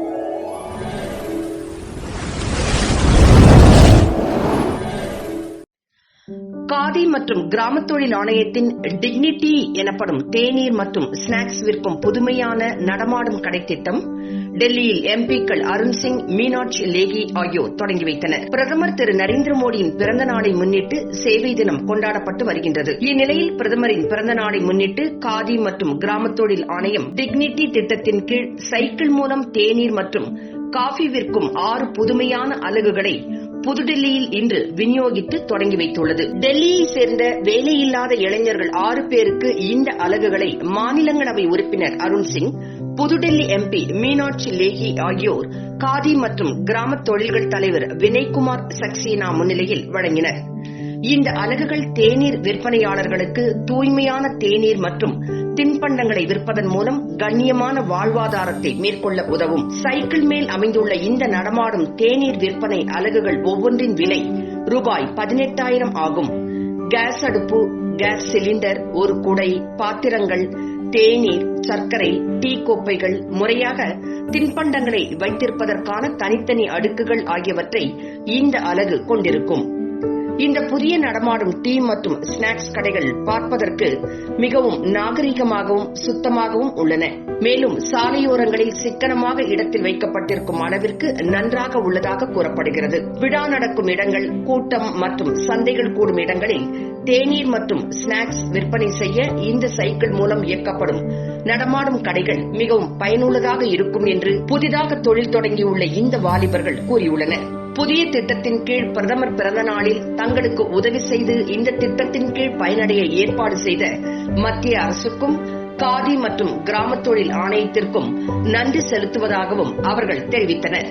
ああ。காதி மற்றும் கிராமத் தொழில் ஆணையத்தின் டிக்னிட்டி எனப்படும் தேநீர் மற்றும் ஸ்நாக்ஸ் விற்கும் புதுமையான நடமாடும் கடை திட்டம் டெல்லியில் எம்பிக்கள் அருண் சிங் மீனாட்சி லேகி ஆகியோர் தொடங்கி வைத்தனர். பிரதமர் திரு நரேந்திர மோடியின் பிறந்த நாளை முன்னிட்டு சேவை தினம் கொண்டாடப்பட்டு வருகின்றது. இந்நிலையில் பிரதமரின் பிறந்த நாளை முன்னிட்டு காதி மற்றும் கிராமத் தொழில் ஆணையம் டிக்னிட்டி திட்டத்தின் கீழ் சைக்கிள் மூலம் தேநீர் மற்றும் காஃபி விற்கும் ஆறு புதுமையான அலகுகளை புதுடெல்லியில் இன்று விநியோகித்து தொடங்கி வைத்துள்ளது. டெல்லியை சேர்ந்த வேலையில்லாத இளைஞர்கள் ஆறு பேருக்கு இந்த அலகுகளை மாநிலங்களவை உறுப்பினர் அருண் சிங் புதுடெல்லி எம்பி மீனாட்சி லேகி ஆகியோர் காதி மற்றும் கிராம தொழில்கள் தலைவர் வினய்குமார் சக்சேனா முன்னிலையில் வழங்கினர். இந்த அலகுகள் தேநீர் விற்பனையாளர்களுக்கு தூய்மையான தேநீர் மற்றும் தின்பண்டங்களை விற்பதன் மூலம் கண்ணியமான வாழ்வாதாரத்தை மேற்கொள்ள உதவும். சைக்கிள் மேல் அமைந்துள்ள இந்த நடமாடும் தேநீர் விற்பனை அலகுகள் ஒவ்வொன்றின் விலை ரூபாய் பதினெட்டாயிரம் ஆகும். கேஸ் அடுப்பு கேஸ் சிலிண்டர் ஒரு குடை பாத்திரங்கள் தேநீர் சர்க்கரை டீ கோப்பைகள் முறையாக தின்பண்டங்களை வைத்திருப்பதற்கான தனித்தனி அடுக்குகள் ஆகியவற்றை இந்த அலகு கொண்டிருக்கும். இந்த புதிய நடமாடும் டீ மற்றும் ஸ்நாக்ஸ் கடைகள் பார்ப்பதற்கு மிகவும் நாகரிகமாகவும் சுத்தமாகவும் உள்ளன. மேலும் சாலையோரங்களில் சிக்கனமாக இடத்தில் வைக்கப்பட்டிருக்கும் அளவிற்கு நன்றாக உள்ளதாக கூறப்படுகிறது. விழா நடக்கும் இடங்கள் கூட்டம் மற்றும் சந்தைகள் கூடும் இடங்களில் தேநீர் மற்றும் ஸ்நாக்ஸ் விற்பனை செய்ய இந்த சைக்கிள் மூலம் இயக்கப்படும். நடமாடும் கடைகள் மிகவும் பயனுள்ளதாக இருக்கும் என்று புதிதாக தொழில் தொடங்கியுள்ள இந்த வாலிபர்கள் கூறியுள்ளனர். புதிய திட்டத்தின் கீழ் பிரதமர் பிறந்த நாளில் தங்களுக்கு உதவி செய்து இந்த திட்டத்தின் கீழ் பயனடைய ஏற்பாடு செய்த மத்திய அரசுக்கும் காதி மற்றும் கிராமத் தொழில் ஆணையத்திற்கும் நன்றி செலுத்துவதாகவும் அவர்கள் தெரிவித்தனர்.